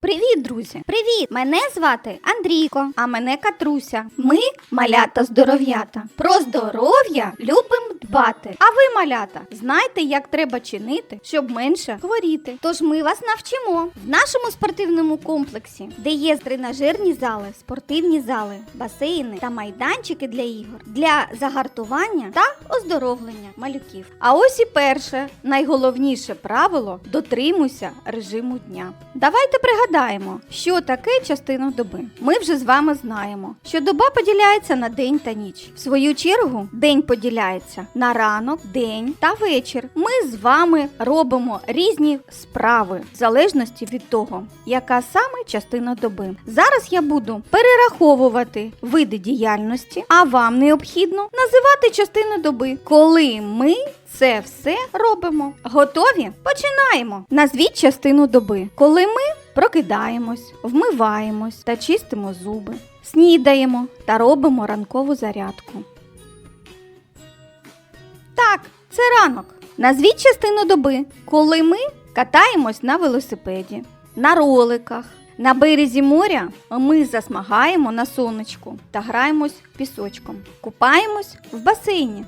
Привіт, друзі! Привіт! Мене звати Андрійко, а мене Катруся. Ми малята здоров'ята. Про здоров'я любимо дбати. А ви, малята, знаєте, як треба чинити, щоб менше хворіти. Тож ми вас навчимо в нашому спортивному комплексі, де є тренажерні зали, спортивні зали, басейни та майданчики для ігор, для загартування та оздоровлення малюків. А ось і перше, найголовніше правило дотримуйся режиму дня. Давайте пригадаємо, що таке частина доби. Ми вже з вами знаємо, що доба поділяється на день та ніч. В свою чергу день поділяється на ранок, день та вечір. Ми з вами робимо різні справи в залежності від того, яка саме частина доби. Зараз я буду перераховувати види діяльності, а вам необхідно називати частину доби, коли ми це все робимо. Готові? Починаємо. Назвіть частину доби, коли ми прокидаємось, вмиваємось та чистимо зуби, снідаємо та робимо ранкову зарядку. Так, це ранок. Назвіть частину доби, коли ми катаємось на велосипеді, на роликах. На березі моря ми засмагаємо на сонечку та граємось пісочком. Купаємось в басейні.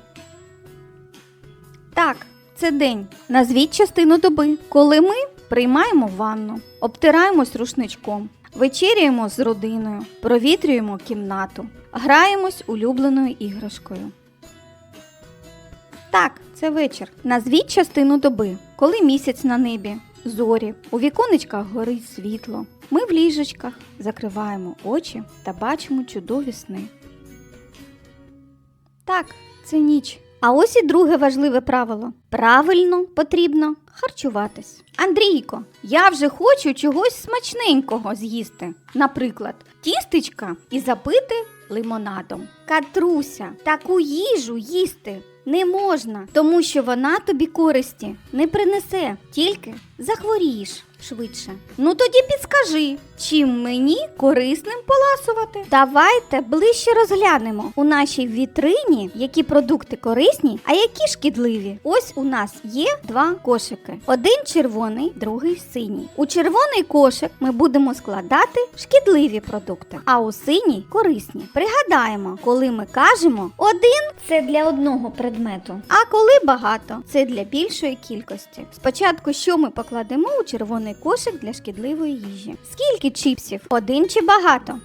Так, це день. Назвіть частину доби, коли ми приймаємо ванну, обтираємось рушничком, вечеряємо з родиною, провітрюємо кімнату, граємось улюбленою іграшкою. Так, це вечір. Назвіть частину доби, коли місяць на небі, зорі, у віконечках горить світло. Ми в ліжечках закриваємо очі та бачимо чудові сни. Так, це ніч. А ось і друге важливе правило: правильно потрібно харчуватись. Андрійко, я вже хочу чогось смачненького з'їсти. Наприклад, тістечка і запити лимонадом. Катруся, таку їжу їсти не можна, тому що вона тобі користі не принесе, тільки захворієш швидше. Ну тоді підскажи, чим мені корисним поласувати. Давайте ближче розглянемо у нашій вітрині, які продукти корисні, а які шкідливі. Ось у нас є два кошики: один червоний, другий синій. У червоний кошик ми будемо складати шкідливі продукти, а у синій корисні. Пригадаємо, коли ми кажемо один це для одного предмету, а коли багато це для більшої кількості. Спочатку, що ми покладемо у червоний кошик для шкідливої їжі? Скільки чіпсів? Один чи багато?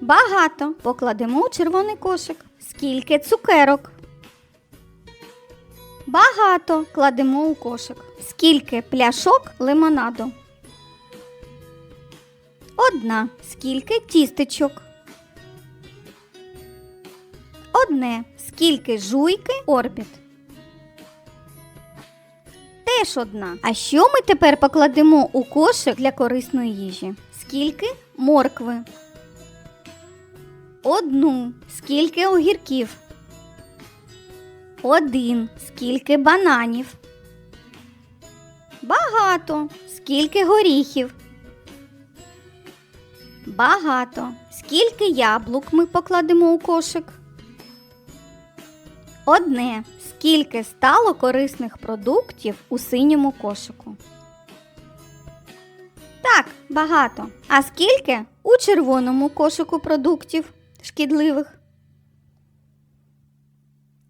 Багато. Покладемо у червоний кошик. Скільки цукерок? Багато кладемо у кошик. Скільки пляшок лимонаду? Одна. Скільки тістечок? Одне. Скільки жуйки орбіт? Теж одна. А що ми тепер покладемо у кошик для корисної їжі? Скільки моркви? Одну. Скільки огірків? Один. Скільки бананів? Багато. Скільки горіхів? Багато. Скільки яблук ми покладемо у кошик? Одне. Скільки стало корисних продуктів у синьому кошику? Так, багато. А скільки у червоному кошику продуктів шкідливих?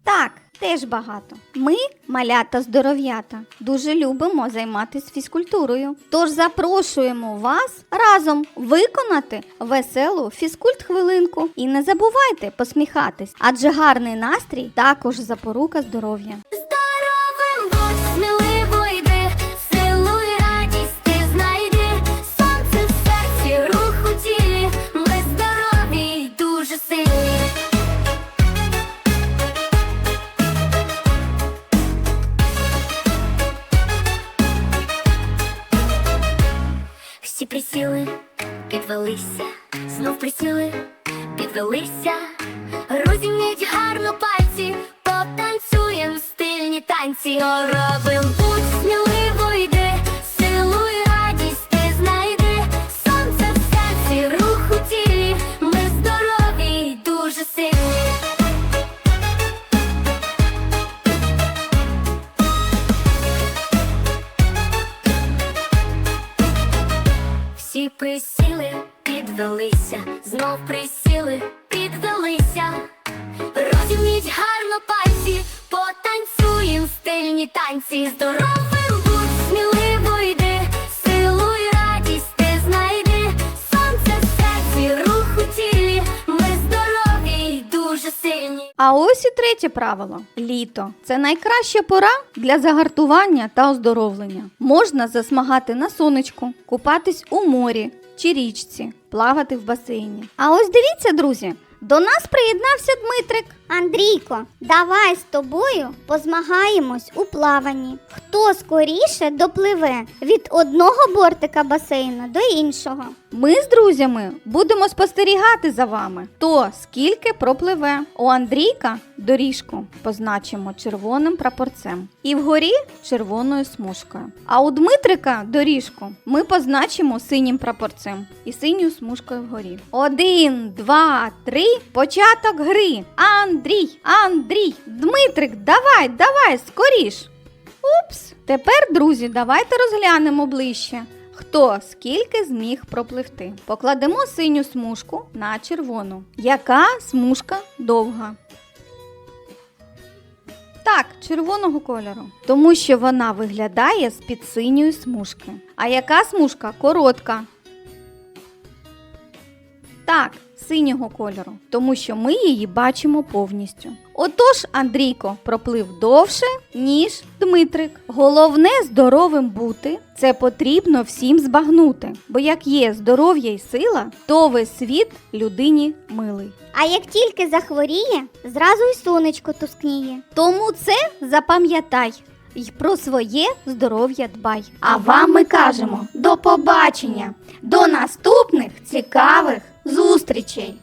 Так, теж багато. Ми, малята здоров'ята, дуже любимо займатися фізкультурою. Тож запрошуємо вас разом виконати веселу фізкульт-хвилинку. І не забувайте посміхатись, адже гарний настрій також запорука здоров'я. Підвелися, розімніть гарно пальці, потанцюєм стильні танці, робим знов присіли, підвелися. Розімніть гарно пальці, потанцюєм стильні танці. Здоровим будь, сміливо йди, силу й радість ти знайди. Сонце в серці, рух у тілі, ми здорові й дуже сильні. А ось і третє правило: літо це найкраща пора для загартування та оздоровлення. Можна засмагати на сонечку, купатись у морі чи річці, плавати в басейні. А ось дивіться, друзі, до нас приєднався Дмитрик. Андрійко, давай з тобою позмагаємось у плаванні. Хто скоріше допливе від одного бортика басейну до іншого? Ми з друзями будемо спостерігати за вами, хто скільки пропливе. У Андрійка доріжку позначимо червоним прапорцем і вгорі червоною смужкою. А у Дмитрика доріжку ми позначимо синім прапорцем і синьою смужкою вгорі. Один, два, три. Початок гри. Андрій, Андрій, Андрій, Дмитрик, давай, давай, скоріш. Упс. Тепер, друзі, давайте розглянемо ближче. Хто скільки зміг пропливти? Покладемо синю смужку на червону. Яка смужка довга? Так, червоного кольору. Тому що вона виглядає з-під синьої смужки. А яка смужка коротка? Так, синього кольору, тому що ми її бачимо повністю. Отож, Андрійко проплив довше, ніж Дмитрик. Головне здоровим бути це потрібно всім збагнути. Бо як є здоров'я й сила, то весь світ людині милий. А як тільки захворіє, зразу й сонечко тускніє. Тому це запам'ятай. І про своє здоров'я дбай. А вам ми кажемо до побачення, до наступних цікавих зустрічей!